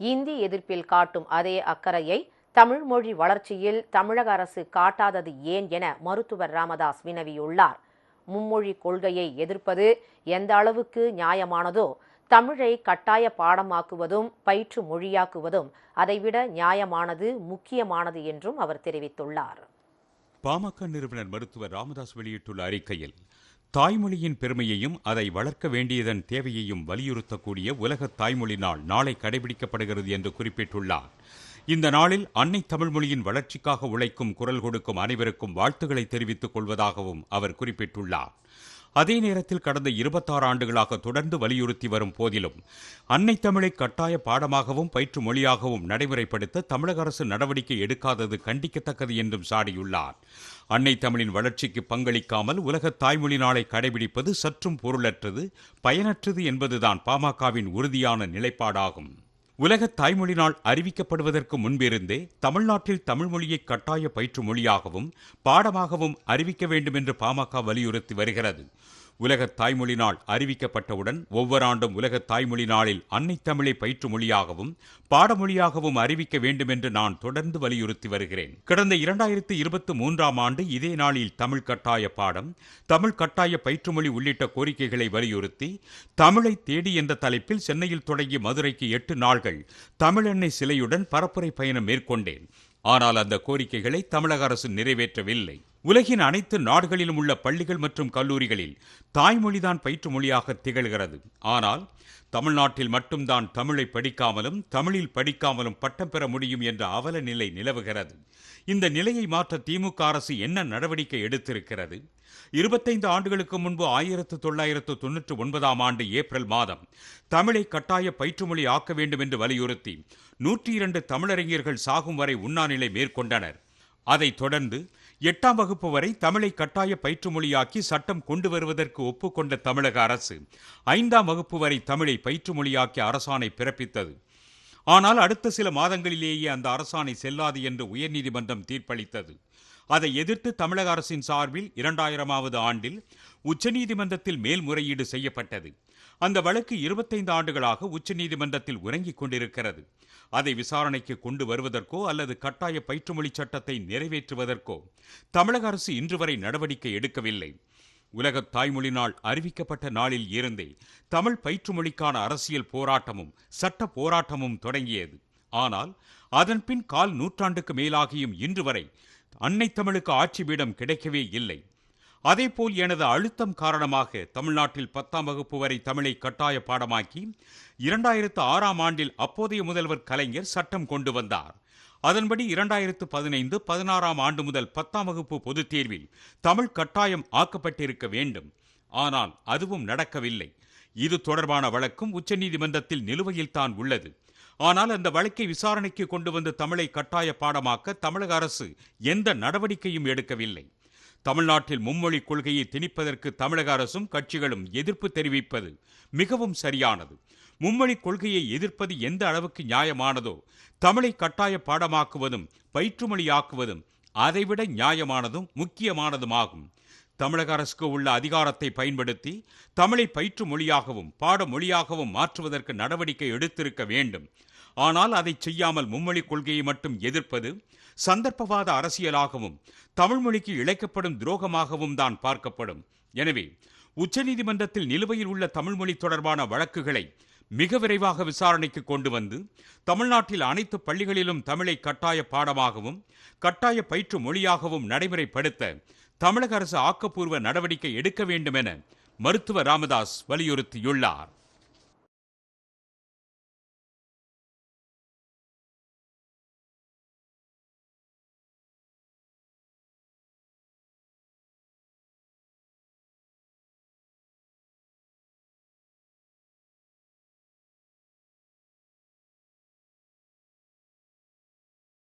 இந்தி எதிர்ப்பில் காட்டும் அதே அக்கறையை தமிழ் மொழி வளர்ச்சியில் தமிழக அரசு காட்டாதது ஏன் என மருத்துவர் ராமதாஸ் வினவியுள்ளார். மும்மொழி கொள்கையை எதிர்ப்பது எந்த அளவுக்கு நியாயமானதோ தமிழை கட்டாய பாடமாக்குவதும் பயிற்று மொழியாக்குவதும் அதைவிட நியாயமானது முக்கியமானது என்றும் அவர் தெரிவித்துள்ளார். பாமக நிறுவனர் மருத்துவர் ராமதாஸ் வெளியிட்டுள்ள அறிக்கையில் தாய்மொழியின் பெருமையையும் அதை வளர்க்க வேண்டியதன் தேவையையும் வலியுறுத்தக்கூடிய உலக தாய்மொழி நாள் நாளை கடைபிடிக்கப்படுகிறது என்று குறிப்பிட்டுள்ளார். இந்த நாளில் அன்னை தமிழ்மொழியின் வளர்ச்சிக்காக உழைக்கும் குரல் கொடுக்கும் அனைவருக்கும் வாழ்த்துக்களை தெரிவித்துக் கொள்வதாகவும் அவர் குறிப்பிட்டுள்ளார். அதே நேரத்தில் கடந்த இருபத்தாறு ஆண்டுகளாக தொடர்ந்து வலியுறுத்தி வரும் போதிலும் அன்னை தமிழை கட்டாய பாடமாகவும் பயிற்று மொழியாகவும் நடைமுறைப்படுத்த தமிழக அரசு நடவடிக்கை எடுக்காதது கண்டிக்கத்தக்கது என்றும் சாடியுள்ளார். அன்னை தமிழின் வளர்ச்சிக்கு பங்களிக்காமல் உலக தாய்மொழி நாளை கடைபிடிப்பது சற்றும் பொருளற்றது பயனற்றது என்பதுதான் பாமகவின் உறுதியான நிலைப்பாடாகும். உலக தாய்மொழி நாள் அறிவிக்கப்படுவதற்கு முன்பிருந்தே தமிழ்நாட்டில் தமிழ்மொழியை கட்டாய பயிற்று மொழியாகவும் பாடமாகவும் அறிவிக்க வேண்டும் என்று பாமக வலியுறுத்தி வருகிறது. உலக தாய்மொழி நாள் அறிவிக்கப்பட்டவுடன் ஒவ்வொரு ஆண்டும் உலக தாய்மொழி நாளில் அன்னை தமிழை பயிற்று மொழியாகவும் பாடமொழியாகவும் அறிவிக்க வேண்டும் என்று நான் தொடர்ந்து வலியுறுத்தி வருகிறேன். கடந்த இரண்டாயிரத்து இருபத்தி மூன்றாம் ஆண்டு இதே நாளில் தமிழ் கட்டாய பாடம் தமிழ் கட்டாய பயிற்றுமொழி உள்ளிட்ட கோரிக்கைகளை வலியுறுத்தி தமிழை தேடி என்ற தலைப்பில் சென்னையில் தொடங்கி மதுரைக்கு எட்டு நாள்கள் தமிழெண்ணெய் சிலையுடன் பரப்புரை பயணம் மேற்கொண்டேன். ஆனால் அந்த கோரிக்கைகளை தமிழக அரசு நிறைவேற்றவில்லை. உலகின் அனைத்து நாடுகளிலும் உள்ள பள்ளிகள் மற்றும் கல்லூரிகளில் தாய்மொழிதான் பயிற்று மொழியாக திகழ்கிறது. ஆனால் தமிழ்நாட்டில் மட்டும்தான் தமிழை படிக்காமலும் தமிழில் படிக்காமலும் பட்டம் பெற முடியும் என்ற அவல நிலை நிலவுகிறது. இந்த நிலையை மாற்ற திமுக அரசு என்ன நடவடிக்கை எடுத்திருக்கிறது? இருபத்தைந்து ஆண்டுகளுக்கு முன்பு ஆயிரத்து தொள்ளாயிரத்து தொன்னூற்று ஒன்பதாம் ஆண்டு ஏப்ரல் மாதம் தமிழை கட்டாய பயிற்றுமொழி ஆக்க வேண்டும் என்று வலியுறுத்தி நூற்றி இரண்டு தமிழறிஞர்கள் சாகும் வரை உண்ணாநிலை மேற்கொண்டனர். அதைத் தொடர்ந்து எட்டாம் வகுப்பு வரை தமிழை கட்டாய பயிற்று மொழியாக்கி சட்டம் கொண்டு வருவதற்கு ஒப்புக்கொண்ட தமிழக அரசு ஐந்தாம் வகுப்பு வரை தமிழை பயிற்று மொழியாக்கி அரசாணை பிறப்பித்தது. ஆனால் அடுத்த சில மாதங்களிலேயே அந்த அரசாணை செல்லாது என்று உயர்நீதிமன்றம் தீர்ப்பளித்தது. அதை எதிர்த்து தமிழக அரசின் சார்பில் இரண்டாயிரமாவது ஆண்டில் உச்சநீதிமன்றத்தில் மேல்முறையீடு செய்யப்பட்டது. அந்த வழக்கு இருபத்தைந்து ஆண்டுகளாக உச்சநீதிமன்றத்தில் உறங்கிக் கொண்டிருக்கிறது. அதை விசாரணைக்கு கொண்டு வருவதற்கோ அல்லது கட்டாய பயிற்றுமொழி சட்டத்தை நிறைவேற்றுவதற்கோ தமிழக அரசு இன்று வரை நடவடிக்கை எடுக்கவில்லை. உலக தாய்மொழி நாள் அறிவிக்கப்பட்ட நாளில் இருந்தே தமிழ் பயிற்றுமொழிக்கான அரசியல் போராட்டமும் சட்ட போராட்டமும் தொடங்கியது. ஆனால் அதன்பின் கால் நூற்றாண்டுக்கு மேலாகியும் இன்று வரை அன்னை தமிழுக்கு ஆட்சி பீடம் கிடைக்கவே இல்லை. அதேபோல் எனது அழுத்தம் காரணமாக தமிழ்நாட்டில் பத்தாம் வகுப்பு வரை தமிழை கட்டாய பாடமாக்கி இரண்டாயிரத்து ஆறாம் ஆண்டில் அப்போதைய முதல்வர் கலைஞர் சட்டம் கொண்டு வந்தார். அதன்படி இரண்டாயிரத்து பதினைந்து பதினாறாம் ஆண்டு முதல் பத்தாம் வகுப்பு பொதுத் தேர்வில் தமிழ் கட்டாயம் ஆக்கப்பட்டிருக்க வேண்டும். ஆனால் அதுவும் நடக்கவில்லை. இது தொடர்பான வழக்கும் உச்சநீதிமன்றத்தில் நிலுவையில் தான் உள்ளது. ஆனால் அந்த வழக்கை விசாரணைக்கு கொண்டு வந்து தமிழை கட்டாய பாடமாக்க தமிழக அரசு எந்த நடவடிக்கையும் எடுக்கவில்லை. தமிழ்நாட்டில் மும்மொழி கொள்கையை திணிப்பதற்கு தமிழக அரசும் கட்சிகளும் எதிர்ப்பு தெரிவிப்பது மிகவும் சரியானது. மும்மொழி கொள்கையை எதிர்ப்பது எந்த அளவுக்கு நியாயமானதோ தமிழை கட்டாய பாடமாக்குவதும் பயிற்றுமொழியாக்குவதும் அதைவிட நியாயமானதும் முக்கியமானதுமாகும். தமிழக அரசுக்கு உள்ள அதிகாரத்தை பயன்படுத்தி தமிழை பயிற்று மொழியாகவும் பாட மொழியாகவும் மாற்றுவதற்கு நடவடிக்கை எடுத்திருக்க வேண்டும். ஆனால் அதை செய்யாமல் மும்மொழி கொள்கையை மட்டும் எதிர்ப்பது சந்தர்ப்பவாத அரசியலாகவும் தமிழ்மொழிக்கு இழைக்கப்படும் துரோகமாகவும் தான் பார்க்கப்படும். எனவே உச்சநீதிமன்றத்தில் நிலுவையில் உள்ள தமிழ்மொழி தொடர்பான வழக்குகளை மிக விரைவாக விசாரணைக்கு கொண்டு வந்து தமிழ்நாட்டில் அனைத்து பள்ளிகளிலும் தமிழை கட்டாய பாடமாகவும் கட்டாய பயிற்று மொழியாகவும் நடைமுறைப்படுத்த தமிழக அரசு ஆக்கப்பூர்வ நடவடிக்கை எடுக்க வேண்டும் என மருத்துவர் ராமதாஸ் வலியுறுத்தியுள்ளார்.